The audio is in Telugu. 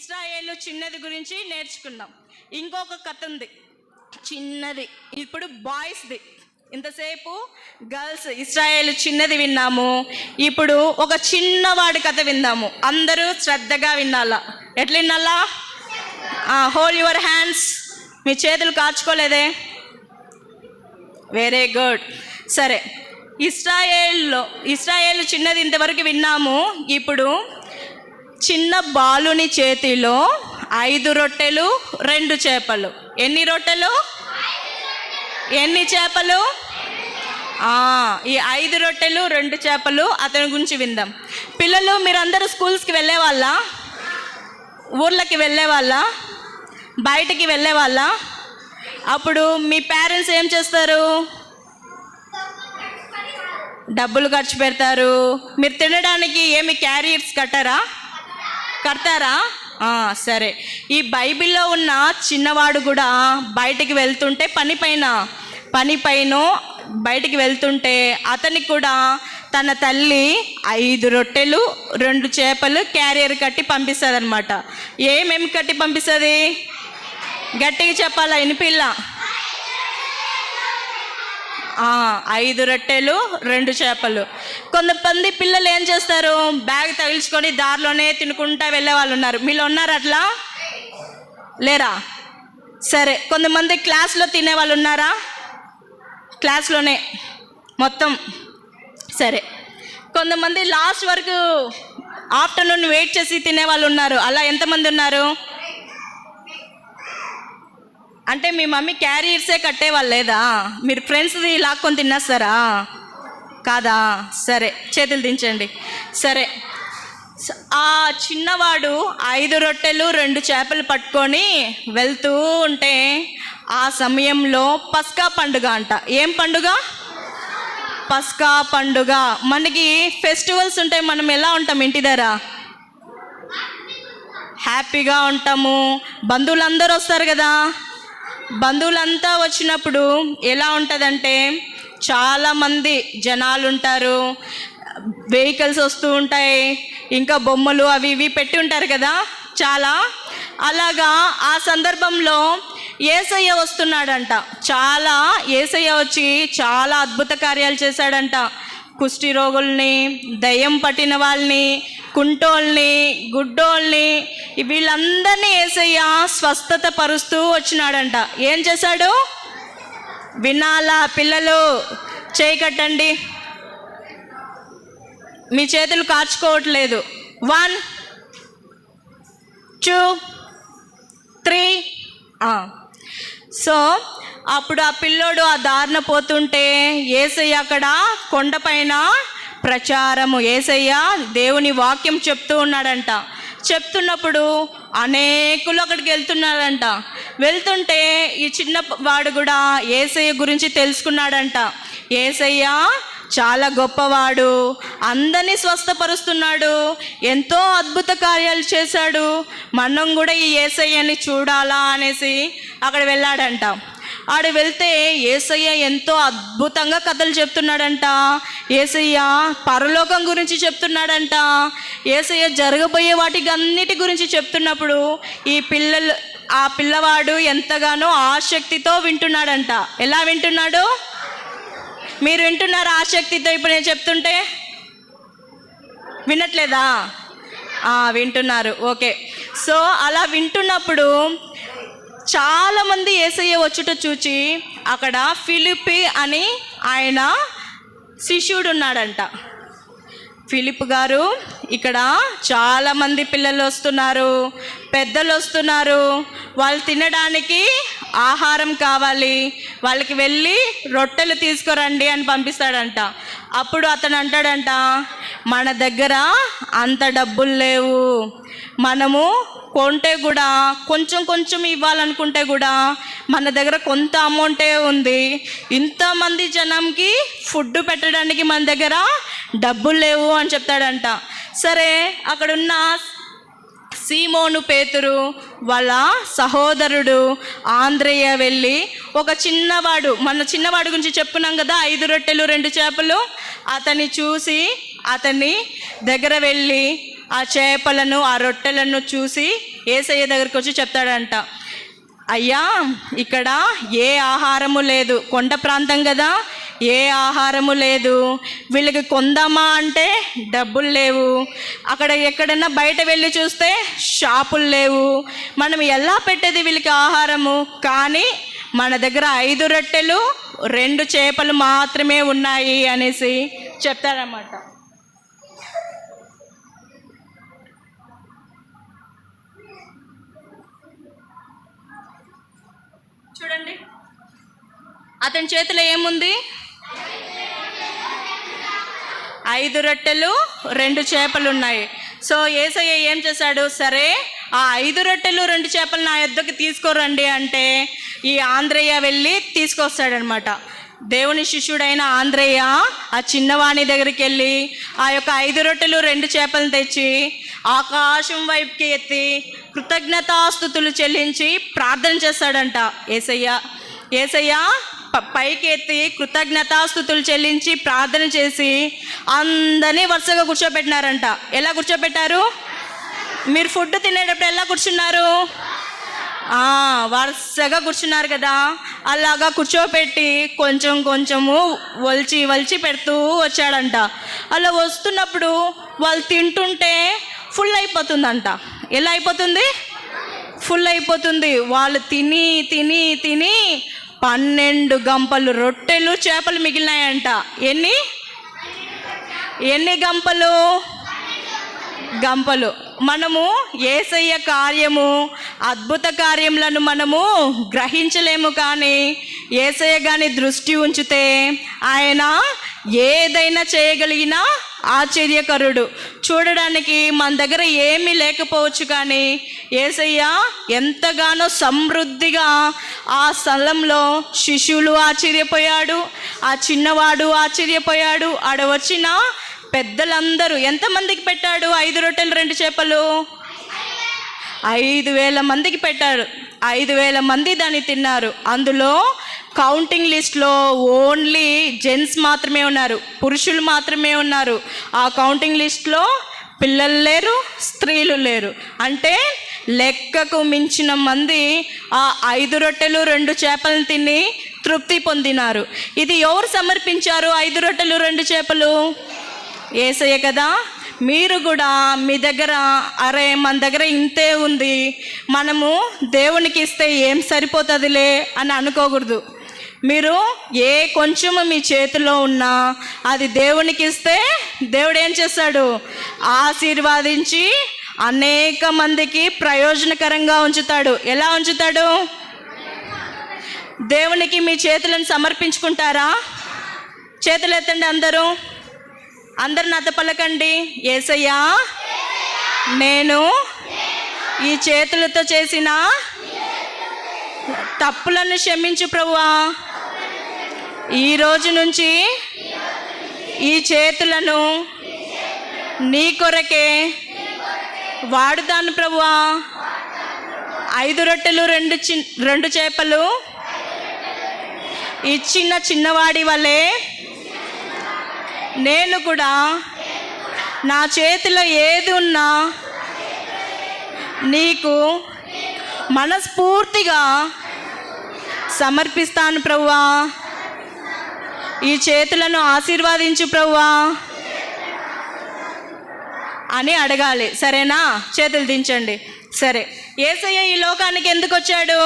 ఇస్రాయేలు చిన్నది గురించి నేర్చుకున్నాం ఇంకొక కథ ఉంది. చిన్నది. ఇప్పుడు బాయ్స్ది. ఇంతసేపు గర్ల్స్ ఇస్రాయేల్ చిన్నది విన్నాము. ఇప్పుడు ఒక చిన్నవాడి కథ విందాము. అందరూ శ్రద్ధగా వినాలా? ఎట్లా వినాలా? హోల్ యువర్ హ్యాండ్స్ మీ చేతులు కాచుకోలేదే? వెరీ గుడ్ సరే. ఇస్రాయేల్లో ఇస్రాయేల్ చిన్నది ఇంతవరకు విన్నాము. ఇప్పుడు చిన్న బాలుని చేతిలో ఐదు రొట్టెలు రెండు చేపలు. ఎన్ని రొట్టెలు? ఎన్ని చేపలు? ఈ ఐదు రొట్టెలు రెండు చేపలు అతని గురించి విందాం. పిల్లలు మీరందరూ స్కూల్స్కి వెళ్ళే వాళ్ళ? ఊర్లకి వెళ్ళే వాళ్ళ? బయటికి వెళ్ళే వాళ్ళ? అప్పుడు మీ పేరెంట్స్ ఏం చేస్తారు? డబ్బులు ఖర్చు పెడతారు. మీరు తినడానికి ఏమి క్యారియర్స్ కట్టారా? కడతారా? సరే. ఈ బైబిల్లో ఉన్న చిన్నవాడు కూడా బయటికి వెళ్తుంటే పని పైన పని పైన బయటికి వెళ్తుంటే అతనికి కూడా తన తల్లి ఐదు రొట్టెలు రెండు చేపలు క్యారియర్ కట్టి పంపిస్తుంది అనమాట ఏమేమి కట్టి పంపిస్తుంది? గట్టిగా చెప్పాలా? ఇనిపిల్ల? ఐదు రొట్టెలు రెండు చేపలు. కొంతమంది పిల్లలు ఏం చేస్తారు? బ్యాగ్ తగిలించుకొని దారిలోనే తినుకుంటా వెళ్ళే వాళ్ళు ఉన్నారు. మీలో ఉన్నారు అట్లా? లేరా? సరే కొంతమంది క్లాస్లో తినే వాళ్ళు ఉన్నారా? క్లాస్లోనే. మొత్తం. సరే. కొంతమంది లాస్ట్ వరకు ఆఫ్టర్నూన్ వెయిట్ చేసి తినే వాళ్ళు ఉన్నారు. అలా ఎంతమంది ఉన్నారు? అంటే మీ మమ్మీ క్యారియర్సే కట్టేవాళ్ళు లేదా మీరు ఫ్రెండ్స్ది లాక్కొని తినేస్తారా? కాదా? సరే చేతులు దించండి. సరే. ఆ చిన్నవాడు ఐదు రొట్టెలు రెండు చేపలు పట్టుకొని వెళ్తూ ఉంటే ఆ సమయంలో పస్కా పండుగ అంట. ఏం పండుగ? పస్కా పండుగ. మనకి ఫెస్టివల్స్ ఉంటాయి మనం ఎలా ఉంటాం ఇంటి దగ్గర? హ్యాపీగా ఉంటాము. బంధువులందరూ వస్తారు కదా. బంధువులంతా వచ్చినప్పుడు ఎలా ఉంటుందంటే చాలామంది జనాలు ఉంటారు వెహికల్స్ వస్తూ ఉంటాయి. ఇంకా బొమ్మలు అవి ఇవి పెట్టి ఉంటారు కదా చాలా. అలాగా ఆ సందర్భంలో ఏసయ్య వస్తున్నాడంట. చాలా ఏసయ్య వచ్చి చాలా అద్భుత కార్యాలు చేశాడంట. కుష్టి రోగుల్ని దయ్యం పట్టిన వాళ్ళని కుంటోల్ని గుడ్డోల్ని వీళ్ళందరినీ ఏసయ్య స్వస్థత పరుస్తూ వచ్చినాడంట. ఏం చేశాడు? వినాలా పిల్లలు చేయి కట్టండి. మీ చేతులు కార్చుకోవట్లేదు వన్ టూ త్రీ సో అప్పుడు ఆ పిల్లోడు ఆ దారిన పోతుంటే ఏసయ్య అక్కడ కొండపైన ప్రచారము. ఏసయ్య దేవుని వాక్యం చెప్తూ ఉన్నాడంట. చెప్తున్నప్పుడు అనేకులు అక్కడికి వెళ్తున్నాడంట వెళ్తుంటే ఈ చిన్న వాడు కూడా ఏసయ్య గురించి తెలుసుకున్నాడంట. ఏసయ్య చాలా గొప్పవాడు. అందరినీ స్వస్థపరుస్తున్నాడు. ఎంతో అద్భుత కార్యాలు చేశాడు. మనం కూడా ఈ ఏసయ్యని చూడాలా అనేసి అక్కడ వెళ్ళాడంట. ఆడ వెళ్తే ఏసయ్య ఎంతో అద్భుతంగా కథలు చెప్తున్నాడంట. ఏసయ్య పరలోకం గురించి చెప్తున్నాడంట. ఏసయ్య జరగబోయే వాటికి అన్నిటి గురించి చెప్తున్నప్పుడు ఈ పిల్లలు ఆ పిల్లవాడు ఎంతగానో ఆసక్తితో వింటున్నాడంట. ఎలా వింటున్నాడు? మీరు వింటున్నారా ఆసక్తితో ఇప్పుడు నేను చెప్తుంటే? వినట్లేదా? వింటున్నారు. ఓకే. సో అలా వింటున్నప్పుడు చాలామంది ఏసయ్య వచ్చుట చూచి అక్కడ ఫిలిపి అని ఆయన శిష్యుడు ఉన్నాడంట ఫిలిప్ గారు ఇక్కడ చాలామంది పిల్లలు వస్తున్నారు పెద్దలు వస్తున్నారు. వాళ్ళు తినడానికి ఆహారం కావాలి. వాళ్ళకి వెళ్ళి రొట్టెలు తీసుకురండి అని పంపిస్తాడంట. అప్పుడు అతను అంటాడంట మన దగ్గర అంత డబ్బులు లేవు. మనము కొంటే కూడా కొంచెం కొంచెం ఇవ్వాలనుకుంటే కూడా మన దగ్గర కొంత అమౌంటే ఉంది. ఇంతమంది జనంకి ఫుడ్ పెట్టడానికి మన దగ్గర డబ్బులు లేవు అని చెప్తాడంట. సరే అక్కడున్న సీమోను పేతురు వాళ్ళ సహోదరుడు ఆంధ్రయ్య వెళ్ళి ఒక చిన్నవాడు మన చిన్నవాడు గురించి చెప్పున్నాం కదా ఐదు రొట్టెలు రెండు చేపలు అతన్ని చూసి అతన్ని దగ్గర వెళ్ళి ఆ చేపలను ఆ రొట్టెలను చూసి ఏసయ్య దగ్గరికి వచ్చి చెప్తాడంట అయ్యా ఇక్కడ ఏ ఆహారము లేదు కొండ ప్రాంతం కదా ఏ ఆహారము లేదు. వీళ్ళకి కొందామా అంటే డబ్బులు లేవు. అక్కడ ఎక్కడన్నా బయట వెళ్ళి చూస్తే షాపులు లేవు. మనం ఎలా పెట్టేది వీళ్ళకి ఆహారము? కానీ మన దగ్గర ఐదు రొట్టెలు రెండు చేపలు మాత్రమే ఉన్నాయి అనేసి చెప్తారన్నమాట. చూడండి. అతని చేతిలో ఏముంది? ఐదు రొట్టెలు రెండు చేపలు ఉన్నాయి సో ఏసయ్య ఏం చేశాడు? సరే ఆ ఐదు రొట్టెలు రెండు చేపలు నా యొద్దకు తీసుకోరండి అంటే ఈ ఆంధ్రయ్య వెళ్ళి తీసుకొస్తాడనమాట. దేవుని శిష్యుడైన ఆంధ్రయ్య ఆ చిన్నవాణి దగ్గరికి వెళ్ళి ఆ యొక్క ఐదు రొట్టెలు రెండు చేపలు తెచ్చి ఆకాశం వైపుకి ఎత్తి కృతజ్ఞతాస్థుతులు చెల్లించి ప్రార్థన చేస్తాడంట ఏసయ్య. ఏసయ్య పైకెత్తి కృతజ్ఞతాస్థుతులు చెల్లించి ప్రార్థన చేసి అందరినీ వరుసగా కూర్చోబెట్టినారంట. ఎలా కూర్చోబెట్టారు? మీరు ఫుడ్ తినేటప్పుడు ఎలా కూర్చున్నారు? వరుసగా కూర్చున్నారు కదా. అలాగా కూర్చోపెట్టి కొంచెం కొంచెము వలిచి వలిచి పెడుతూ వచ్చాడంట. అలా వస్తున్నప్పుడు వాళ్ళు తింటుంటే ఫుల్ అయిపోతుందంట. ఎలా అయిపోతుంది? ఫుల్ అయిపోతుంది. వాళ్ళు తిని తిని తిని పన్నెండు గంపలు రొట్టెలు చేపలు మిగిలినాయంట. ఎన్ని? ఎన్ని గంపలు? గంపలు. మనము ఏసయ్య కార్యము అద్భుత కార్యములను మనము గ్రహించలేము కానీ ఏసయ్య కానీ దృష్టి ఉంచితే ఆయన ఏదైనా చేయగలిగిన ఆశ్చర్యకరుడు. చూడడానికి మన దగ్గర ఏమీ లేకపోవచ్చు కానీ ఏసయ్య ఎంతగానో సమృద్ధిగా ఆ స్థలంలో శిష్యులు ఆశ్చర్యపోయాడు ఆ చిన్నవాడు ఆశ్చర్యపోయాడు ఆడ వచ్చిన పెద్దలందరూ ఎంతమందికి పెట్టాడు? ఐదు రొట్టెలు రెండు చేపలు? ఐదు వేల మందికి పెట్టాడు ఐదు వేల మంది దాన్ని తిన్నారు. అందులో కౌంటింగ్ లిస్ట్లో ఓన్లీ జెంట్స్ మాత్రమే ఉన్నారు పురుషులు మాత్రమే ఉన్నారు. ఆ కౌంటింగ్ లిస్ట్లో పిల్లలు లేరు స్త్రీలు లేరు. అంటే లెక్కకు మించిన మంది ఆ ఐదు రొట్టెలు రెండు చేపలను తిని తృప్తి పొందినారు. ఇది ఎవరు సమర్పించారు ఐదు రొట్టెలు రెండు చేపలు? ఏసయ్య కదా మీరు కూడా మీ దగ్గర అరే మన దగ్గర ఇంతే ఉంది. మనము దేవునికి ఇస్తే ఏం సరిపోతుందిలే అని అనుకోకూడదు. మీరు ఏ కొంచెము మీ చేతిలో ఉన్నా అది దేవునికి ఇస్తే దేవుడు ఏం చేస్తాడు? ఆశీర్వాదించి అనేక మందికి ప్రయోజనకరంగా ఉంచుతాడు. ఎలా ఉంచుతాడు? దేవునికి మీ చేతులను సమర్పించుకుంటారా? చేతులు ఎత్తండి అందరూ. అందరు నాతో పలకండి ఏసయ్యా నేను ఈ చేతులతో చేసిన తప్పులను క్షమించు ప్రభువా. ఈ రోజు నుంచి ఈ చేతులను నీ కొరకే వాడుతాను ప్రభువా. ఐదు రొట్టెలు రెండు చి రెండు చేపలు ఇచ్చిన చిన్నవాడి వలె నేను కూడా నా చేతిలో ఏది ఉన్నా నీకు మనస్ఫూర్తిగా సమర్పిస్తాను ప్రభువా. ఈ చేతులను ఆశీర్వాదించు ప్రభువా అని అడగాలి. సరేనా? చేతులు దించండి. సరే. ఏసయ్య ఈ లోకానికి ఎందుకు వచ్చాడు